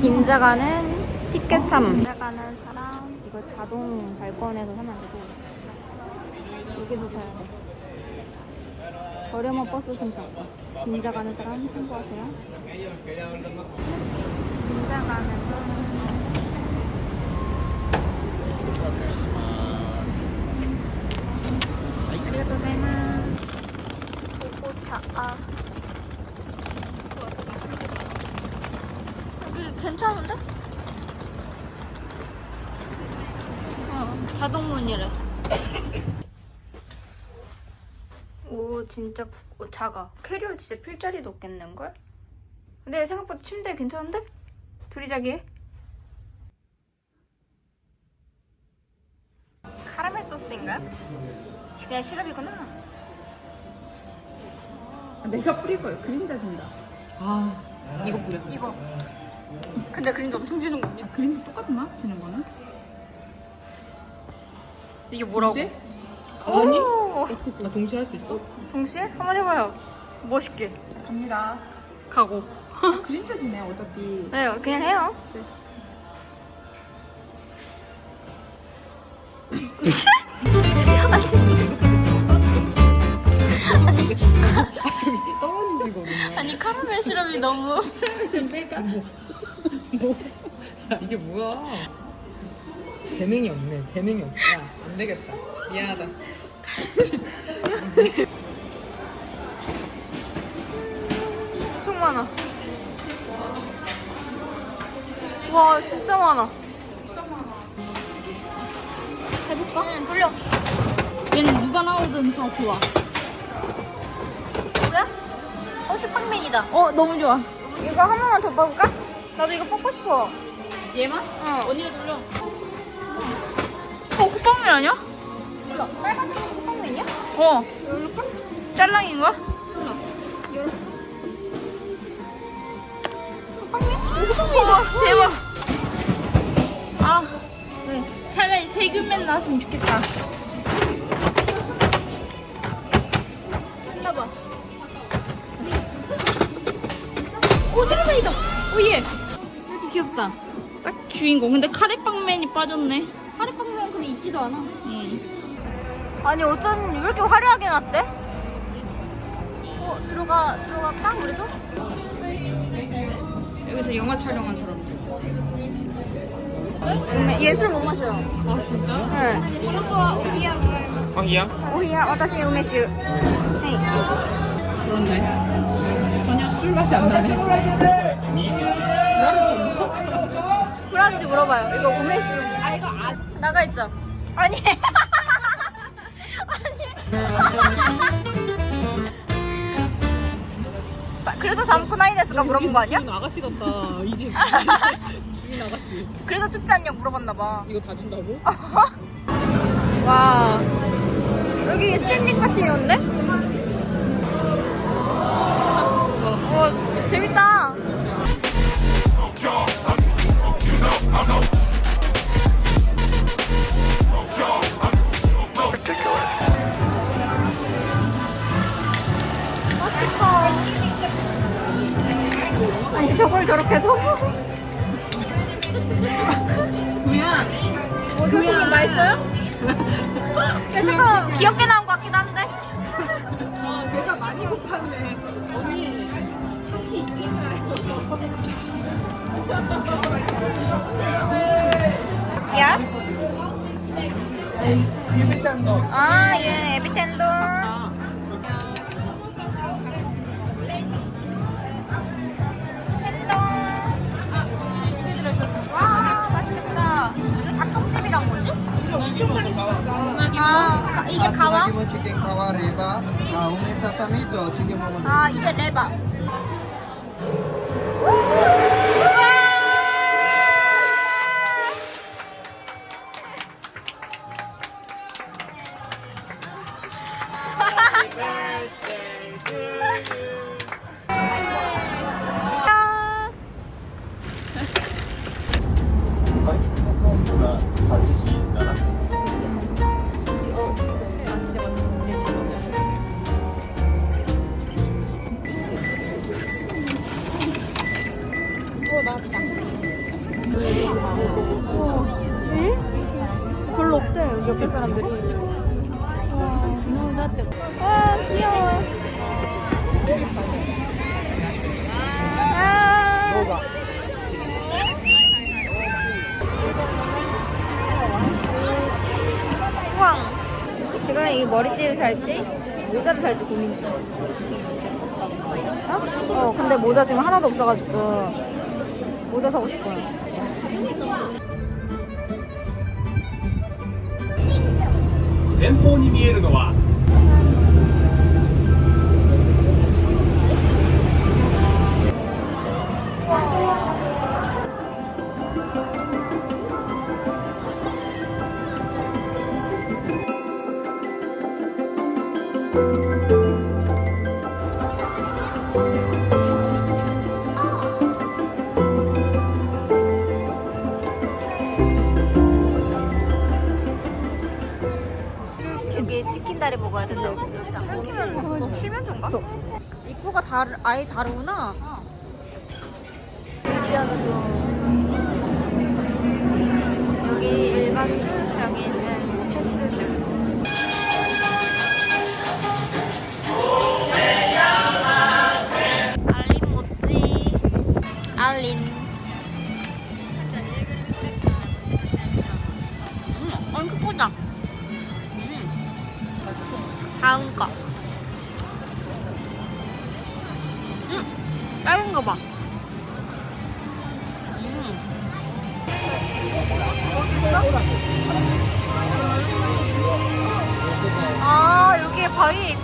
긴자 가는 티켓 3. 긴자 가는 사람 이거 자동 발권해서 사면 안 되고 여기서 사야 돼. 저렴한 버스 승차권. 긴자 가는 사람 참고하세요. 긴자 가는 아리가또 고자이마스. 고고차. 아. 여기 괜찮은데? 어, 자동문이래. 오, 진짜 오, 작아. 캐리어 진짜 필자리도 없겠는걸? 근데 생각보다 침대 괜찮은데? 둘이 자기에? 카라멜 소스인가요? 그냥 시럽이구나. 내가 뿌릴 거예요. 그림자 진다. 아, 이거 뿌려. 이거. 근데 그림자 엄청 지는군요. 그림자 똑같나? 지는 거는? 이게 뭐라고? 동시에? 아니? 오! 어떻게 찍어? 동시에 할 수 있어? 동시에? 한번 해봐요. 멋있게. 갑니다. 가고. 그림자 지네, 어차피. 네, 그냥 해요. 아, 저기 떨어지거든요. 아니 카라멜 시럽이 너무 야, 이게 뭐야? 재능이 없네. 재능이 없다. 안 되겠다. 미안하다. 엄청 많아. 와 진짜 많아. 해볼까? 응 돌려. 얘는 누가 나오든 다 좋아. 뭐야? 어 식빵맨이다. 어, 너무 좋아. 이거 한 번만 더 뽑을까? 나도 이거 뽑고 싶어. 얘만? 어. 언니가 돌려. 어 호빵맨 아니야? 몰라. 빨간색 호빵맨이야? 어. 짤랑인가? 우와 대박. 아, 네. 차라리 세균맨 나왔으면 좋겠다. 끝나봐. 오 세균맨이다. 오 예. 귀엽다. 딱 주인공. 근데 카레빵맨이 빠졌네. 카레빵맨 근데 있지도 않아. 응. 아니 어쩐 왜 이렇게 화려하게 놨대? 어 들어가 들어갈까 우리도? 여기서 영화 촬영한 사람들. 예술 못 마셔요. 아, 진짜? 네. 황이야? 오히야, 와타시 우메슈. 네. 그렇네. 전혀 술 맛이 안 나네. 불안지 물어봐요. 이거 우메슈. 아 이거 안 나가 있죠? 아니. 아니. 사- 그래서 삼쿠 나이네스가 물어본 거 아니야? 주인 아가씨 같다. 이제. 주인 아가씨. 그래서 춥지 않냐 물어봤나 봐. 이거 다 준다고? 와 여기 스탠딩 파티였네? 와 재밌다 저걸 저렇게 서 그냥 뭐 선생님 맛있어요? 근데 조금 귀엽게 나온 것 같긴 한데 아, 배가 많이 고팠네. 언니, 같이 있잖아요. Yes? 유비탄 너. 아, 예, 에비텐도. 아, 가- 이게 가와? Mau chicken kawa reba, uh, umi sasami itu chicken mau 아, 이게 레바. 옆에 사람들이. 와 귀여워. 아. 우왕. 제가 이 머리띠를 살지 모자를 살지 고민 중. 어? 어, 근데 모자 지금 하나도 없어가지고 모자 사고 싶어요. 前方に見えるのは 3천조인가? 입구가 다 아예 다르구나. 어. 여기 일반 줄, 여기 있는 패스 줄. 음, 음. 다음 거. 아, 여기에 바위에 있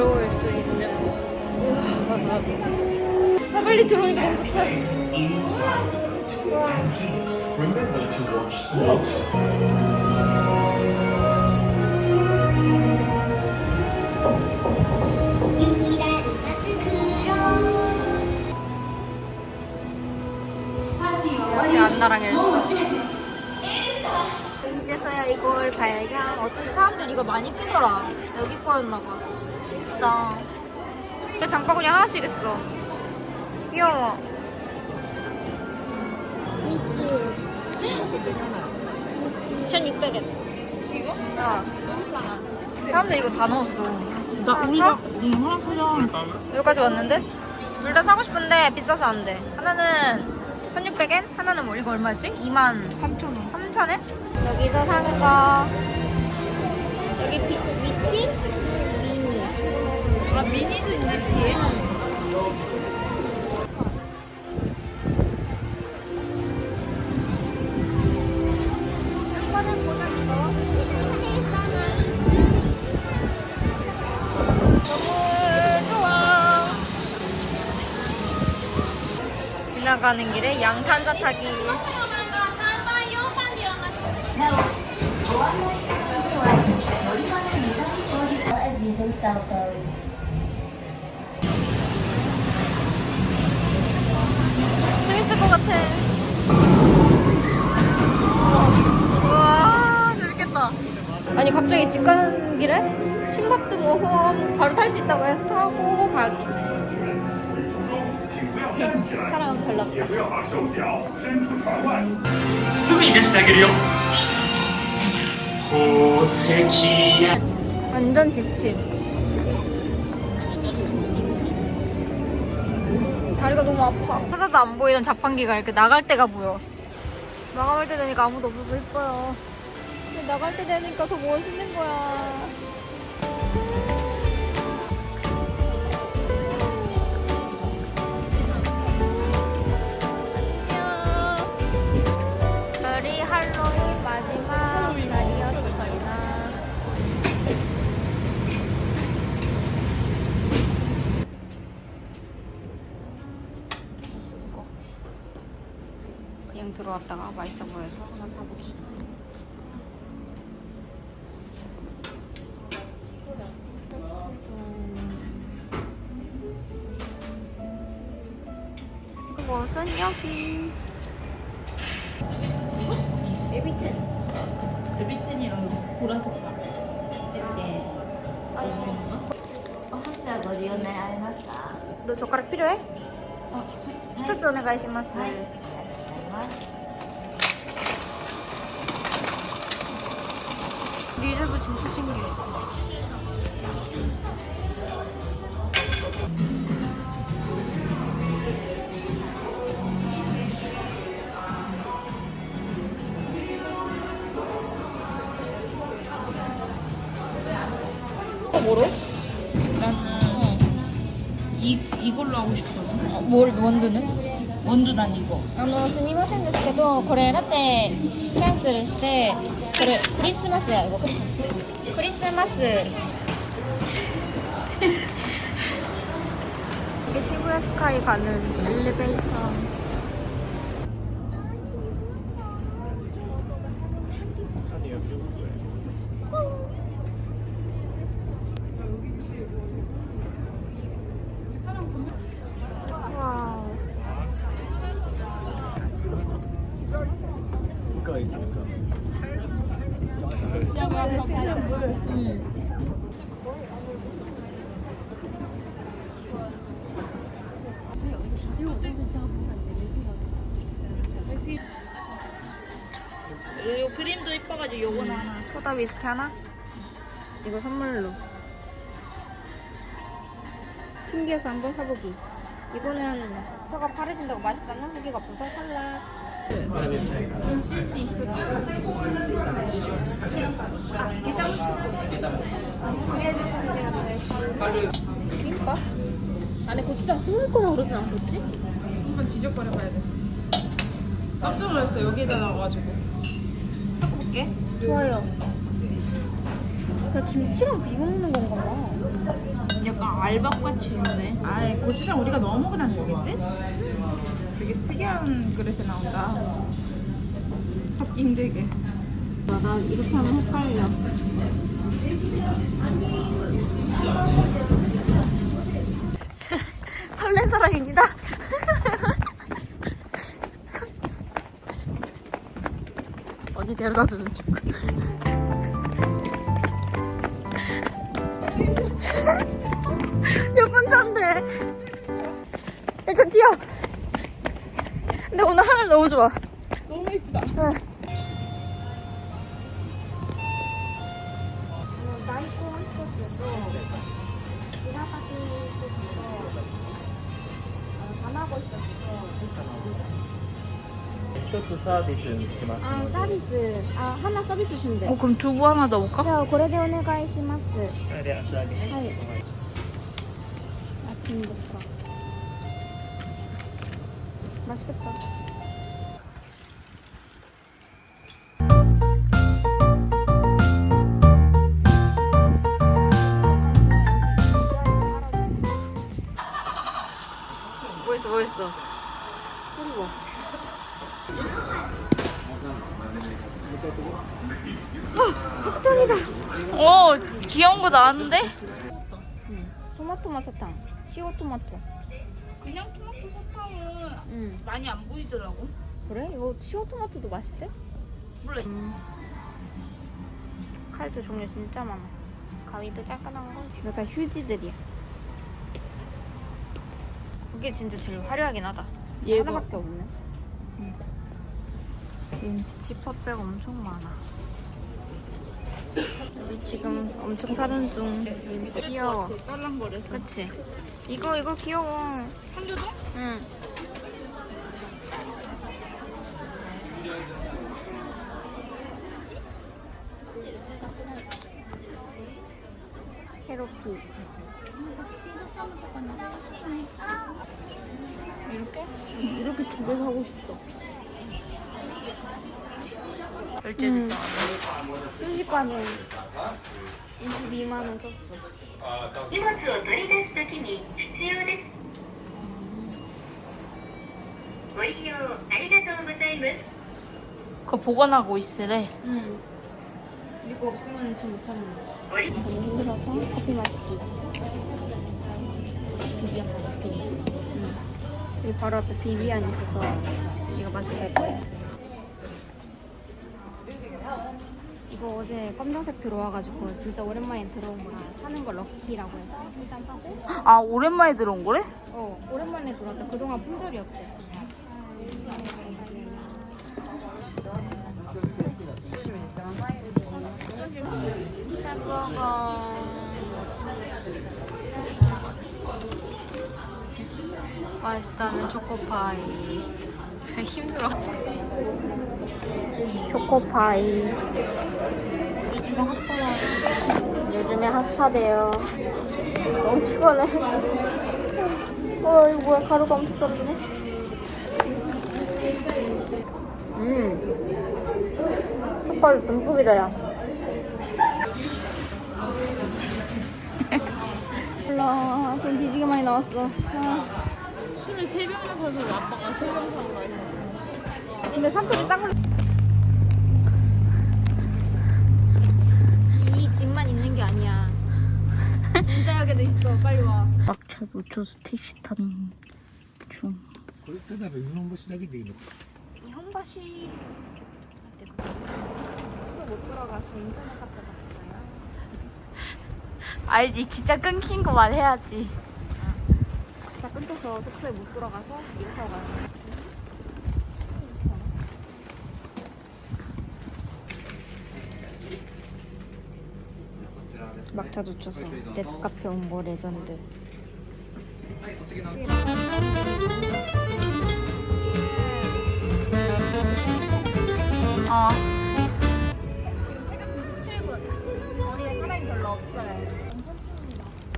들어올 수 있는 곳. 아, 빨리 들어오니까 너무 좋다. 우리 안나랑 엘사. 이제서야 이걸 발견. 어쩐지 사람들이 이걸 많이 끼더라. 여기 거였나 봐. 예쁘다. 근데 장바구니 하나씩 있어. 귀여워. 2,600엔. 이거? 야. 사람들 이거 다 넣었어. 나 아, 우리가 사? 응 하나 사자. 여기까지 왔는데? 둘 다 사고 싶은데 비싸서 안 돼. 하나는 1,600엔, 하나는 뭐 이거 얼마였지? 2만 3,000원. 3,000엔? 여기서 산 거. 여기 비, 미티? 미니. 아 미니도 있네 뒤에. 지나가는 길에 양탄자 타기. as using cell phones. 재밌을 것 같아. 와, 재밌겠다. 아니, 갑자기 집 가는 길에 신밧드 모험 바로 탈 수 있다고 해서 타고 가기. 사람은 별로 없다. 쓰고 시작이요 호세키 완전 지침. 다리가 너무 아파. 하나도 안 보이던 자판기가 이렇게 나갈 때가 보여. 마감할 때 되니까 아무도 없어서 예뻐요. 근데 나갈 때 되니까 더 멋있는 거야. 들어왔다가 맛있어 보여서 하나 사보기. 그것은 여기. 에비텐. 에비텐이랑 보라색 감. お箸はご利用になられますか 너 젓가락 필요해? 어, 一つお願いします。ありがとうござい 리르브 진짜 신기해. 어, 뭐로? 이 이걸로 하고 싶어. 뭘 원두는? 원두 난 이거. あのすみませんですけどこれラテキャンセルしてこ れクリスマスやクリクリスマス 이게 시부야 스카이 가는 엘리베이터 요 그림도 이뻐가지고 요거는 하나. 소다 위스키 하나? 이거 선물로. 신기해서 한번 사보기. 이거는 혀가 파래진다고 맛있다는 후기가 없어서 살라. 김밥? 안에 고추장 숨을 거라 그러진 않겠지? 한번 뒤적거려 봐야겠어. 깜짝 놀랐어 여기에다 나와가지고. 섞어볼게. 좋아요. 그냥 김치랑 비먹는 건가 봐. 약간 알밥 같이 있네. 아 고추장 우리가 넣어 먹으라는 거겠지? 되게 특이한 그릇에 나온다. 섞기 힘들게. 나, 나 이렇게 하면 헷갈려. 설렌 사람입니다. 데려다주는 축구 몇분 차인데 일단 뛰어. 근데 오늘 하늘 너무 좋아. 너무 이쁘다. 응. 어, 나하고 어, 있었어. 1つサービスにしますあので、サービスあ花サービス준대. 아, 아, 어, 그럼 두부 하나 넣어볼까? じゃあこれでお願いします 네, 네, 감사합니다. 네. 아침부터. 맛있겠다. 뭐 멋있어 멋있어? 뭐 귀여운 거 나왔는데? 토마토 마사탕 시오 토마토 그냥 토마토 사탕은 응 많이 안 보이더라고. 그래? 이거 시오 토마토도 맛있대? 몰라. 칼도 종류 진짜 많아 가위도 작은한 거 이거 다 휴지들이야 그게 진짜 제일 화려하긴 하다 얘가. 하나밖에 없네 응. 지퍼백 엄청 많아 여기 지금 엄청 사는 중 귀여워 깔랑거려서. 그치? 이거 이거 귀여워 한조동? 응 캐로피 이렇게? 이렇게 두 개 사고 싶다. 결제됐다 순식간에 22만 원 썼어 荷物を取り出すときに必要ですご利用ありがとうございます 그거 보관하고 있으래. 응. 이거 없으면 지금 못 참는다. 너무 힘들어서 커피 마시기. 비비안 먹기. 응. 여기 바로 앞에 비비안 있어서 이거 마시고 갈 거야. 이거 어제 검정색 들어와가지고 진짜 오랜만에 들어온 거라 사는 거 럭키라고 해서 일단 사고. 아 오랜만에 들어온 거래? 어 오랜만에 들어왔다. 그동안 품절이었대. 햄버거 맛있다는 초코파이. 힘들어 초코파이. 이거 핫하다 요즘에 핫하대요. 너무 피곤해. 어 이거 뭐야? 가루가 엄청 떨어지네. 음. 핫바리 듬뿍이다 야. 몰라. 돈 뒤지게 많이 나왔어. 아. 술을 세 병이나 사서 아빠가 세병 사오라 했어. 근데 산토끼 싼 걸로 이 집만 있는 게 아니야. 인자역에도 있어. 빨리 와. 막차 놓쳐서 택시 타는 중. 그때나 윤홍보 시작이 되겠네. 이 홍밭이 벌써 못 들어가서 인터넷 갔다 왔어요. 알지 아, 기차 끊긴 거 말해야지. 자 끊겨서 숙소에 못 들어가서 이거 타고 가요. 막차 놓쳐서 넷카페 온거 레전드 어. 지금 새벽 2시 7분 거리에 사람이 별로 없어요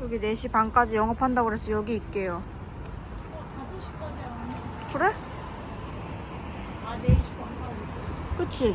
여기 4시 반까지 영업한다고 그래서 여기 있게요 그래? 아 4시 반까지 그치?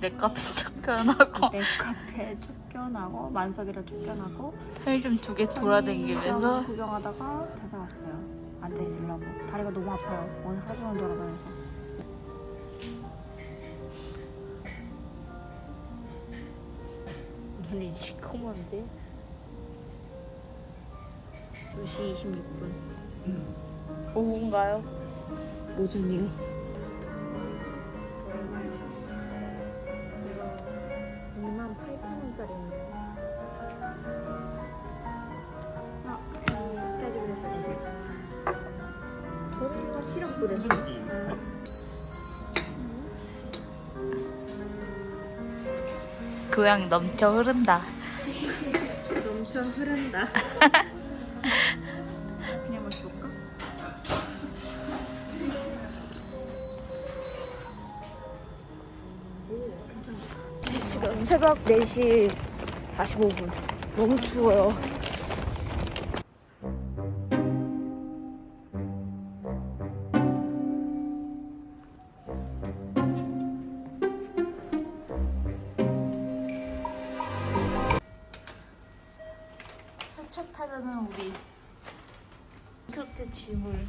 내 카페 쫓겨나고 내 카페 쫓겨나고 만석이라 쫓겨나고 편의점 두 개 돌아다니면서 구경하다가 찾아왔어요. 앉아 있으려고 다리가 너무 아파요. 오늘 하루 종일 돌아다녀서. 눈이 시커먼데 2시 26분. 오후인가요? 오전이요. 교양 넘쳐 흐른다. 넘쳐 흐른다. 그냥 마셔볼까? 지금 새벽 4시 45분. 너무 추워요. 타려는 우리 곁에 짐을